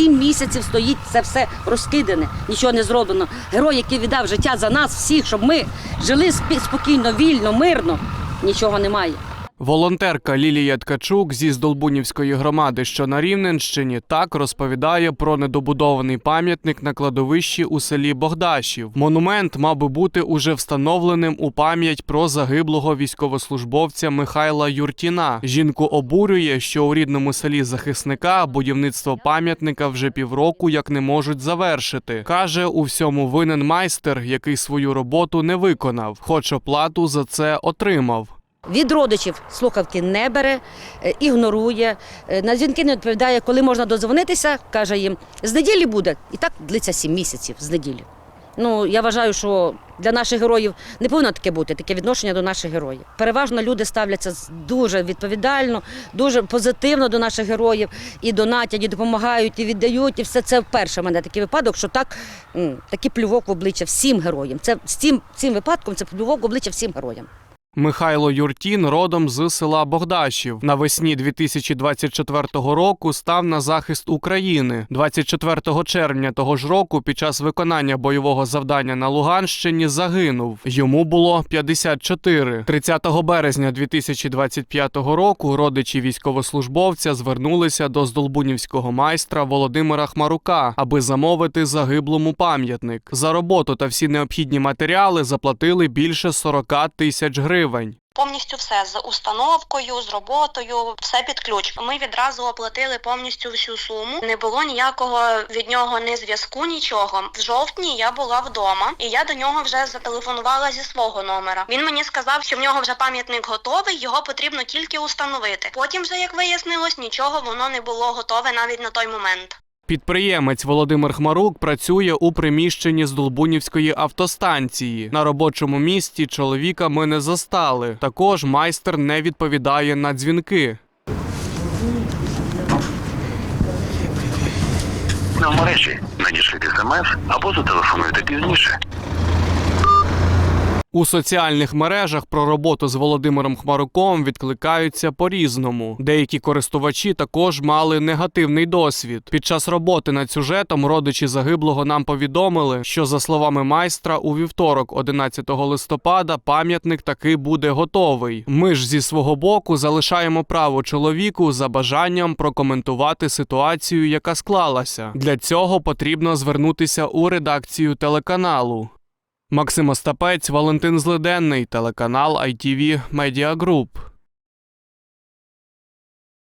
сім місяців стоїть це все розкидане, нічого не зроблено. Герой, який віддав життя за нас всіх, щоб ми жили спокійно, вільно, мирно. Нічого немає. Волонтерка Лілія Ткачук зі Здолбунівської громади, що на Рівненщині, так розповідає про недобудований пам'ятник на кладовищі у селі Богдашів. Монумент мав би бути уже встановленим у пам'ять про загиблого військовослужбовця Михайла Юртіна. Жінку обурює, що у рідному селі захисника будівництво пам'ятника вже півроку як не можуть завершити. каже, у всьому винен майстер, який свою роботу не виконав, хоч оплату за це отримав. Від родичів слухавки не бере, е, ігнорує, е, на дзвінки не відповідає, коли можна дозвонитися, каже їм, з неділі буде. І так длиться сім місяців з неділі. Ну, я вважаю, що для наших героїв не повинно таке бути, таке відношення до наших героїв. Переважно люди ставляться дуже відповідально, дуже позитивно до наших героїв і донатять, і допомагають, і віддають. І все це вперше в мене такий випадок, що так такий плювок в обличчя всім героям. Це цим, цим випадком це плювок в обличчя всім героям. Михайло Юртін родом з села Богдашів. Навесні 2024 року став на захист України. 24 червня того ж року під час виконання бойового завдання на Луганщині загинув. Йому було 54. 30 березня 2025 року родичі військовослужбовця звернулися до здолбунівського майстра Володимира Хмарука, аби замовити загиблому пам'ятник. За роботу та всі необхідні матеріали заплатили більше 40 тисяч гривень. Повністю все з установкою, з роботою, все під ключ. Ми відразу оплатили повністю всю суму. Не було ніякого від нього ні зв'язку, нічого. В жовтні я була вдома, і я до нього вже зателефонувала зі свого номера. Він мені сказав, що в нього вже пам'ятник готовий, його потрібно тільки установити. Потім, вже як вияснилось, нічого воно не було готове навіть на той момент. Підприємець Володимир Хмарук працює у приміщенні з Долбунівської автостанції. На робочому місці чоловіка ми не застали. Також майстер не відповідає на дзвінки. На мережі. Надішліть смс або зателефонуйте пізніше. У соціальних мережах про роботу з Володимиром Хмаруком відкликаються по-різному. Деякі користувачі також мали негативний досвід. Під час роботи над сюжетом родичі загиблого нам повідомили, що за словами майстра, у вівторок, 11 листопада, пам'ятник таки буде готовий. Ми ж зі свого боку залишаємо право чоловіку за бажанням прокоментувати ситуацію, яка склалася. Для цього потрібно звернутися у редакцію телеканалу. Максим Остапець, Валентин Злиденний, телеканал ITV Media Group.